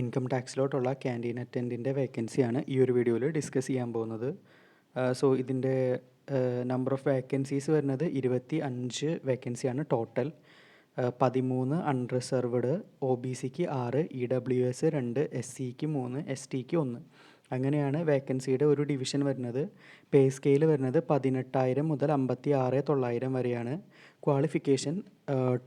Income ടാക്സിലോട്ടുള്ള canteen അറ്റൻഡിന്റെ വേക്കൻസിയാണ് ഈ ഒരു വീഡിയോയിൽ ഡിസ്കസ് ചെയ്യാൻ പോകുന്നത്. സോ ഇതിന്റെ നമ്പർ ഓഫ് വേക്കൻസീസ് വരുന്നത് ഇരുപത്തി അഞ്ച് വേക്കൻസിയാണ് ടോട്ടൽ പതിമൂന്ന് അൺറിസർവ്ഡ് ഒ ബി സിക്ക് ആറ് ഇ ഡബ്ല്യു എസ് രണ്ട് എസ് സിക്ക് മൂന്ന് എസ് ടിക്ക് ഒന്ന്. അങ്ങനെയാണ് വേക്കൻസിയുടെ ഒരു ഡിവിഷൻ വരുന്നത്. പേ സ്കെയിൽ വരുന്നത് പതിനെട്ടായിരം മുതൽ അമ്പത്തി ആറ് തൊള്ളായിരം വരെയാണ്. ക്വാളിഫിക്കേഷൻ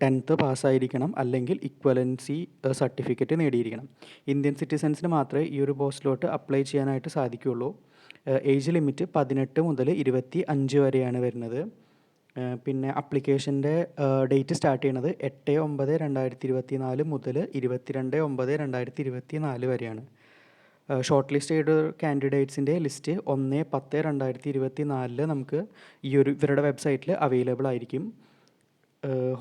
ടെൻത്ത് പാസ്സായിരിക്കണം അല്ലെങ്കിൽ ഇക്വലൻസി സർട്ടിഫിക്കറ്റ് നേടിയിരിക്കണം. ഇന്ത്യൻ സിറ്റിസൻസിന് മാത്രമേ ഈ ഒരു പോസ്റ്റിലോട്ട് അപ്ലൈ ചെയ്യാനായിട്ട് സാധിക്കുകയുള്ളൂ. ഏജ് ലിമിറ്റ് പതിനെട്ട് മുതൽ ഇരുപത്തി അഞ്ച് വരെയാണ് വരുന്നത്. പിന്നെ അപ്ലിക്കേഷന്റെ ഡേറ്റ് സ്റ്റാർട്ട് ചെയ്യണത് എട്ട് ഒമ്പത് രണ്ടായിരത്തി ഇരുപത്തി നാല് മുതൽ ഇരുപത്തിരണ്ട് ഒമ്പത് രണ്ടായിരത്തി ഇരുപത്തി നാല് വരെയാണ്. ഷോർട്ട് ലിസ്റ്റ് ചെയ്ത കാൻഡിഡേറ്റ്സിന്റെ ലിസ്റ്റ് ഒന്ന് പത്ത് രണ്ടായിരത്തി ഇരുപത്തി നാലിൽ നമുക്ക് ഈ ഒരു ഇവരുടെ വെബ്സൈറ്റിൽ അവൈലബിൾ ആയിരിക്കും.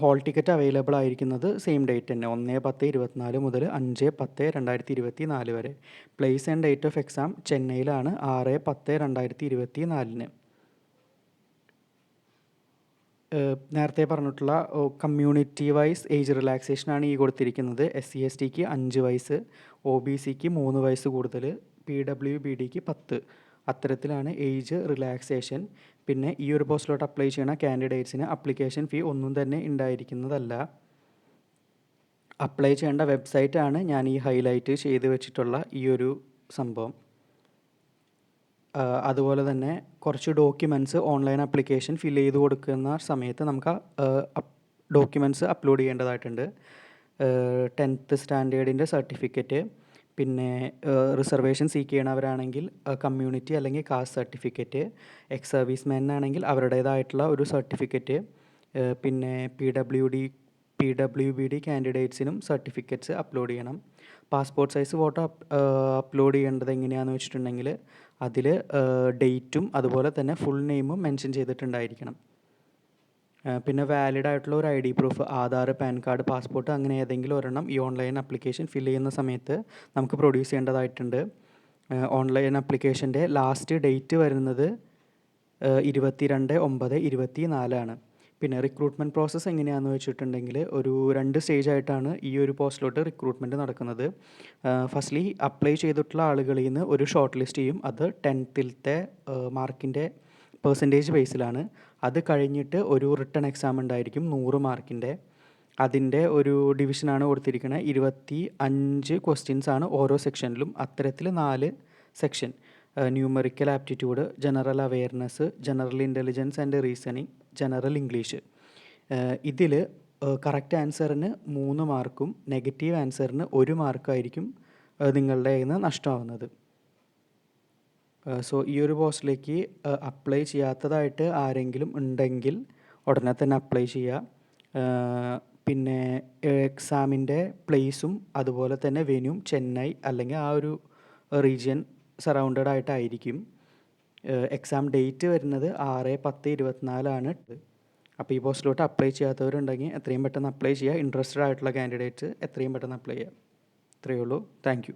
ഹോൾ ടിക്കറ്റ് അവൈലബിൾ ആയിരിക്കുന്നത് സെയിം ഡേറ്റ് തന്നെ ഒന്ന് പത്ത് ഇരുപത്തിനാല് മുതൽ അഞ്ച് പത്ത് രണ്ടായിരത്തി ഇരുപത്തി നാല് വരെ. Place and date of exam ചെന്നൈയിലാണ് ആറ് പത്ത് രണ്ടായിരത്തി ഇരുപത്തി നാലിന് നേരത്തെ പറഞ്ഞിട്ടുള്ള കമ്മ്യൂണിറ്റി വൈസ് ഏജ് റിലാക്സേഷനാണ് ഈ കൊടുത്തിരിക്കുന്നത്. എസ് സി എസ് ടിക്ക് അഞ്ച് വയസ്സ് ഒ ബി സിക്ക് മൂന്ന് വയസ്സ് കൂടുതൽ പി ഡബ്ല്യു ബി ഡിക്ക് പത്ത്. അത്തരത്തിലാണ് ഏജ് റിലാക്സേഷൻ പിന്നെ ഈ ഒരു പോസ്റ്റിലോട്ട് അപ്ലൈ ചെയ്യണ കാൻഡിഡേറ്റ്സിന് അപ്ലിക്കേഷൻ ഫീ ഒന്നും തന്നെ ഉണ്ടായിരിക്കുന്നതല്ല. അപ്ലൈ ചെയ്യേണ്ട വെബ്സൈറ്റാണ് ഞാൻ ഈ ഹൈലൈറ്റ് ചെയ്ത് വെച്ചിട്ടുള്ള ഈ ഒരു സംഭവം. അതുപോലെ തന്നെ കുറച്ച് ഡോക്യുമെന്റ്സ് ഓൺലൈൻ ആപ്ലിക്കേഷൻ ഫിൽ ചെയ്ത് കൊടുക്കുന്ന സമയത്ത് നമുക്ക് ഡോക്യുമെന്റ്സ് അപ്ലോഡ് ചെയ്യേണ്ടതായിട്ടുണ്ട്. ടെൻത്ത് സ്റ്റാൻഡേർഡിന്റെ സർട്ടിഫിക്കറ്റ് പിന്നെ റിസർവേഷൻ സീക്ക് ചെയ്യണവരാണെങ്കിൽ കമ്മ്യൂണിറ്റി അല്ലെങ്കിൽ caste certificate ex service men ആണെങ്കിൽ അവരുടേതായിട്ടുള്ള ഒരു സർട്ടിഫിക്കറ്റ് പിന്നെ P W D P W B D കാൻഡിഡേറ്റ്സിനും certificates upload ചെയ്യണം. പാസ്പോർട്ട് സൈസ് ഫോട്ടോ അപ്ലോഡ് ചെയ്യേണ്ടത് എങ്ങനെയാണെന്ന് വെച്ചിട്ടുണ്ടെങ്കിൽ അതിൽ ഡേറ്റും അതുപോലെ തന്നെ ഫുൾ നെയിമും മെൻഷൻ ചെയ്തിട്ടുണ്ടായിരിക്കണം. പിന്നെ വാലിഡ് ആയിട്ടുള്ള ഒരു I D proof Aadhaar PAN card passport അങ്ങനെ ഏതെങ്കിലും ഒരെണ്ണം ഈ ഓൺലൈൻ ആപ്ലിക്കേഷൻ ഫിൽ ചെയ്യുന്ന സമയത്ത് നമുക്ക് പ്രൊഡ്യൂസ് ചെയ്യേണ്ടതായിട്ടുണ്ട്. ഓൺലൈൻ ആപ്ലിക്കേഷന്റെ ലാസ്റ്റ് ഡേറ്റ് വരുന്നത് ഇരുപത്തി രണ്ട് ഒമ്പത് ഇരുപത്തി നാലാണ് പിന്നെ റിക്രൂട്ട്മെന്റ് പ്രോസസ്സ് എങ്ങനെയാണെന്ന് വെച്ചിട്ടുണ്ടെങ്കിൽ ഒരു രണ്ട് സ്റ്റേജ് ആയിട്ടാണ് ഈ ഒരു പോസ്റ്റിലോട്ട് റിക്രൂട്ട്മെന്റ് നടക്കുന്നത്. ഫസ്റ്റ്ലി അപ്ലൈ ചെയ്തിട്ടുള്ള ആളുകളിൽ നിന്ന് ഒരു ഷോർട്ട് ലിസ്റ്റ് ചെയ്യും. അത് ടെൻത്തിലത്തെ മാർക്കിന്റെ പെർസെന്റേജ് ബേസിലാണ് അത് കഴിഞ്ഞിട്ട് ഒരു റിട്ടേൺ എക്സാം ഉണ്ടായിരിക്കും നൂറ് മാർക്കിന്റെ. അതിന്റെ ഒരു ഡിവിഷനാണ് കൊടുത്തിരിക്കുന്നത് ഇരുപത്തി അഞ്ച് ക്വസ്റ്റ്യൻസ് ആണ് ഓരോ സെക്ഷനിലും അത്തരത്തിൽ നാല് section numerical aptitude general awareness general intelligence and reasoning general English ഇതിൽ കറക്റ്റ് ആൻസറിന് മൂന്ന് മാർക്കും നെഗറ്റീവ് ആൻസറിന് ഒരു മാർക്കായിരിക്കും നിങ്ങളുടെ കയ്യിൽ നിന്ന് നഷ്ടമാവുന്നത്. സോ ഈ ഒരു പോസ്റ്റിലേക്ക് അപ്ലൈ ചെയ്യാത്തതായിട്ട് ആരെങ്കിലും ഉണ്ടെങ്കിൽ ഉടനെ തന്നെ അപ്ലൈ ചെയ്യുക. പിന്നെ എക്സാമിന്റെ പ്ലേസും അതുപോലെ തന്നെ വെന്യൂം ചെന്നൈ അല്ലെങ്കിൽ ആ ഒരു റീജിയൻ സറൗണ്ടഡ് ആയിട്ടായിരിക്കും. എക്സാം ഡേറ്റ് വരുന്നത് ആറ് പത്ത് ഇരുപത്തിനാലാണ്. അപ്പോൾ ഈ പോസ്റ്റിലോട്ട് അപ്ലൈ ചെയ്യാത്തവരുണ്ടെങ്കിൽ എത്രയും പെട്ടെന്ന് അപ്ലൈ ചെയ്യുക ഇൻട്രസ്റ്റഡ് ആയിട്ടുള്ള കാൻഡിഡേറ്റ്സ് എത്രയും പെട്ടെന്ന് അപ്ലൈ ചെയ്യുക ഇത്രയേ ഉള്ളൂ. താങ്ക്